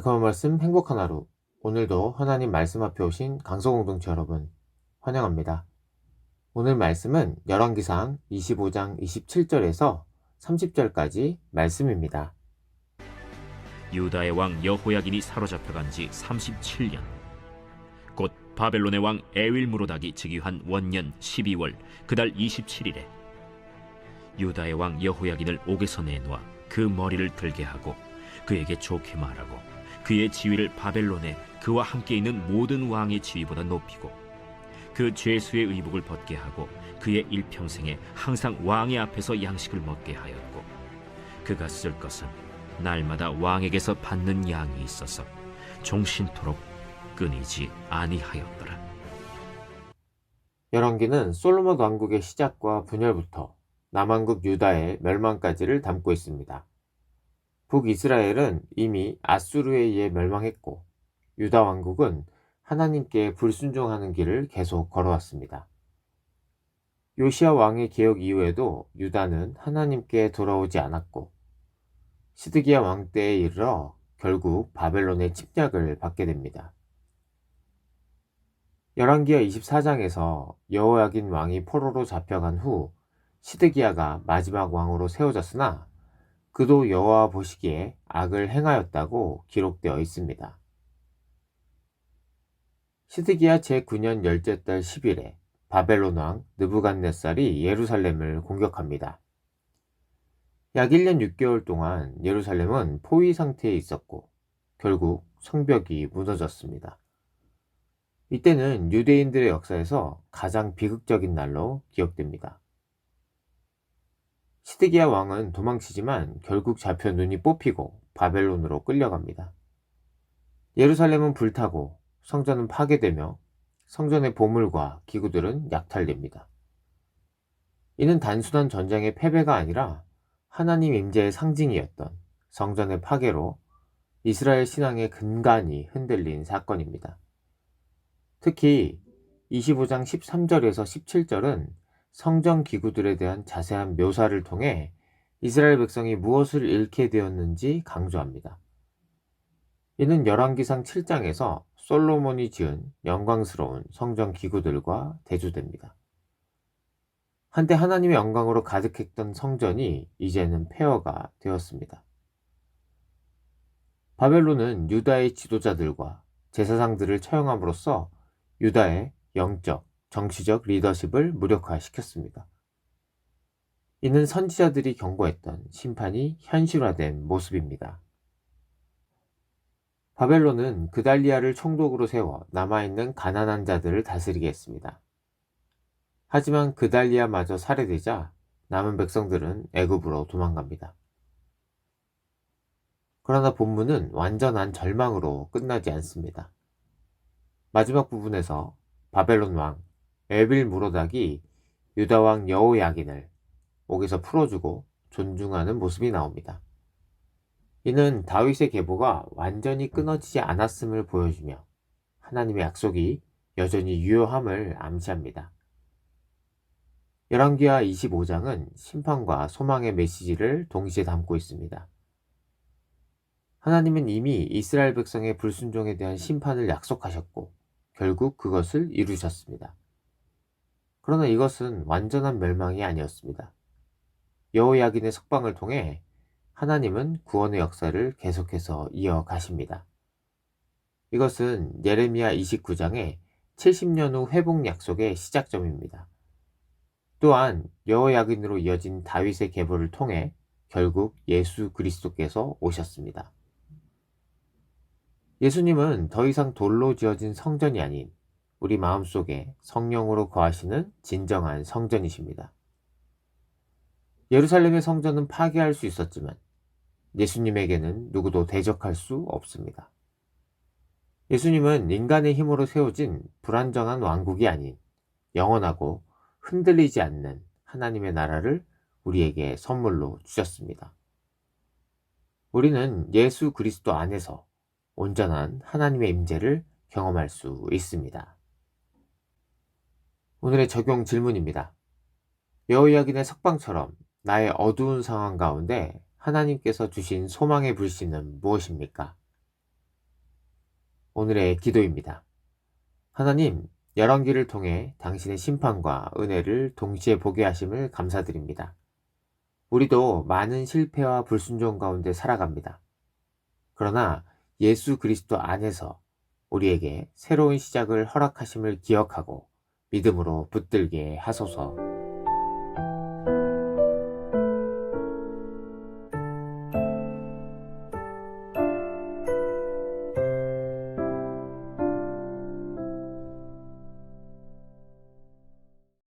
달콤한 말씀 행복한 하루. 오늘도 하나님 말씀 앞에 오신 강서 공동체 여러분 환영합니다. 오늘 말씀은 열왕기상 25장 27절에서 30절까지 말씀입니다. 유다의 왕 여호야긴이 사로잡혀간 지 37년 곧 바벨론의 왕 에윌무로닥이 즉위한 원년 12월 그달 27일에 유다의 왕 여호야긴을 옥에서 내놓아 그 머리를 들게 하고 그에게 좋게 말하고 그의 지위를 바벨론에 그와 함께 있는 모든 왕의 지위보다 높이고 그 죄수의 의복을 벗게 하고 그의 일평생에 항상 왕의 앞에서 양식을 먹게 하였고 그가 쓸 것은 날마다 왕에게서 받는 양이 있어서 종신토록 끊이지 아니하였더라. 열왕기는 솔로몬 왕국의 시작과 분열부터 남왕국 유다의 멸망까지를 담고 있습니다. 북이스라엘은 이미 아수르에 의해 멸망했고 유다 왕국은 하나님께 불순종하는 길을 계속 걸어왔습니다. 요시아 왕의 개혁 이후에도 유다는 하나님께 돌아오지 않았고 시드기야 왕 때에 이르러 결국 바벨론의 침략을 받게 됩니다. 열왕기하 24장에서 여호야긴 왕이 포로로 잡혀간 후 시드기야가 마지막 왕으로 세워졌으나 그도 여호와 보시기에 악을 행하였다고 기록되어 있습니다. 시드기야 제9년 열째 달 10일에 바벨론 왕 느부갓네살이 예루살렘을 공격합니다. 약 1년 6개월 동안 예루살렘은 포위 상태에 있었고 결국 성벽이 무너졌습니다. 이때는 유대인들의 역사에서 가장 비극적인 날로 기억됩니다. 시드기야 왕은 도망치지만 결국 잡혀 눈이 뽑히고 바벨론으로 끌려갑니다. 예루살렘은 불타고 성전은 파괴되며 성전의 보물과 기구들은 약탈됩니다. 이는 단순한 전쟁의 패배가 아니라 하나님 임재의 상징이었던 성전의 파괴로 이스라엘 신앙의 근간이 흔들린 사건입니다. 특히 25장 13절에서 17절은 성전 기구들에 대한 자세한 묘사를 통해 이스라엘 백성이 무엇을 잃게 되었는지 강조합니다. 이는 열왕기상 7장에서 솔로몬이 지은 영광스러운 성전 기구들과 대조됩니다. 한때 하나님의 영광으로 가득했던 성전이 이제는 폐허가 되었습니다. 바벨론은 유다의 지도자들과 제사장들을 처형함으로써 유다의 영적, 정치적 리더십을 무력화시켰습니다. 이는 선지자들이 경고했던 심판이 현실화된 모습입니다. 바벨론은 그달리아를 총독으로 세워 남아있는 가난한 자들을 다스리게 했습니다. 하지만 그달리아마저 살해되자 남은 백성들은 애굽으로 도망갑니다. 그러나 본문은 완전한 절망으로 끝나지 않습니다. 마지막 부분에서 바벨론 왕 에빌 무로닥이 유다 왕 여호야긴을 옥에서 풀어주고 존중하는 모습이 나옵니다. 이는 다윗의 계보가 완전히 끊어지지 않았음을 보여주며 하나님의 약속이 여전히 유효함을 암시합니다. 열왕기하 25장은 심판과 소망의 메시지를 동시에 담고 있습니다. 하나님은 이미 이스라엘 백성의 불순종에 대한 심판을 약속하셨고 결국 그것을 이루셨습니다. 그러나 이것은 완전한 멸망이 아니었습니다. 여호야긴의 석방을 통해 하나님은 구원의 역사를 계속해서 이어가십니다. 이것은 예레미야 29장의 70년 후 회복 약속의 시작점입니다. 또한 여호야긴으로 이어진 다윗의 계보를 통해 결국 예수 그리스도께서 오셨습니다. 예수님은 더 이상 돌로 지어진 성전이 아닌 우리 마음속에 성령으로 거하시는 진정한 성전이십니다. 예루살렘의 성전은 파괴할 수 있었지만 예수님에게는 누구도 대적할 수 없습니다. 예수님은 인간의 힘으로 세워진 불안정한 왕국이 아닌 영원하고 흔들리지 않는 하나님의 나라를 우리에게 선물로 주셨습니다. 우리는 예수 그리스도 안에서 온전한 하나님의 임재를 경험할 수 있습니다. 오늘의 적용 질문입니다. 여호야긴의 석방처럼 나의 어두운 상황 가운데 하나님께서 주신 소망의 불씨는 무엇입니까? 오늘의 기도입니다. 하나님, 열왕기를 통해 당신의 심판과 은혜를 동시에 보게 하심을 감사드립니다. 우리도 많은 실패와 불순종 가운데 살아갑니다. 그러나 예수 그리스도 안에서 우리에게 새로운 시작을 허락하심을 기억하고 믿음으로 붙들게 하소서.